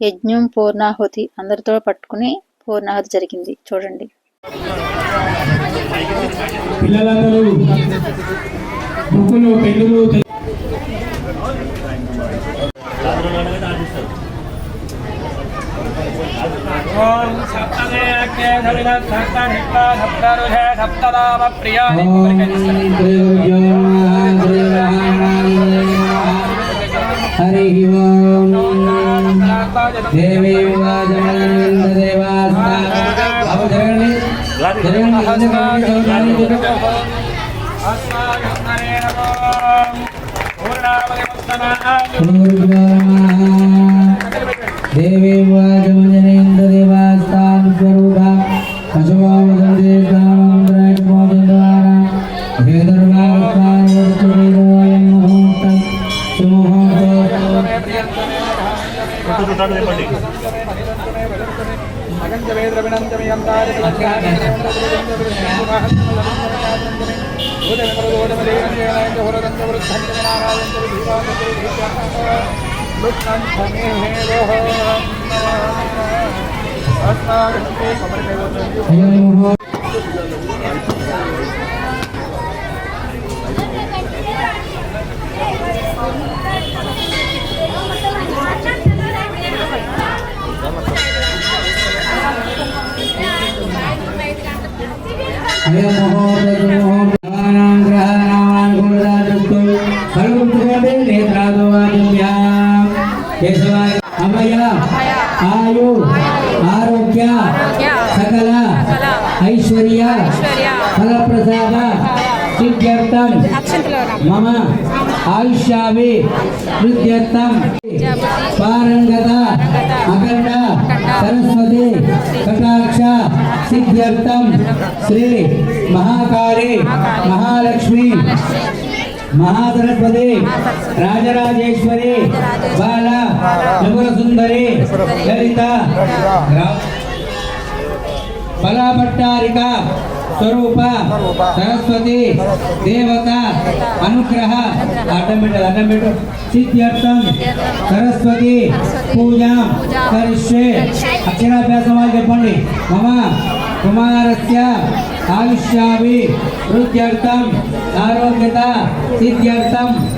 యజ్ఞం పూర్ణాహుతి అందరితో పట్టుకుని పూర్ణాహుతి జరిగింది. చూడండి. ఓం సప్తమే సప్త నిప్ప సప్త నామ देवी देवी वाजमजनेन्द्र देवास्तान स्वरूपा पशुभाव అయం ముహూర్తం అభయ ఆయు ఆరోగ్య సకల ఐశ్వర్య ఫలప్రసాద సిద్ధ్యర్థం మమ ఆయుష్యావి వృద్ధ్యర్థం పారంగత అఖండ సరస్వతి సిద్ధ్యర్థం శ్రీ మహాకాళి మహాలక్ష్మి. మహాసరస్వతి రాజరాజేశ్వరి బాల త్రిపుర సుందరి లలిత బలభట్టారిక స్వరూప సరస్వతి దేవత అనుగ్రహ. అడ్డం పెట్టదు అడ్డం పెట్టు. సిద్ధ్యర్థం సరస్వతి పూజ కరిష్యే. అక్షరాభ్యాసం వాళ్ళు చెప్పండి. మమ కుమారస్య ఆయుష్యాభి వృద్ధ్యర్థం. ఆరోగ్యత సిద్ధ్యర్థం.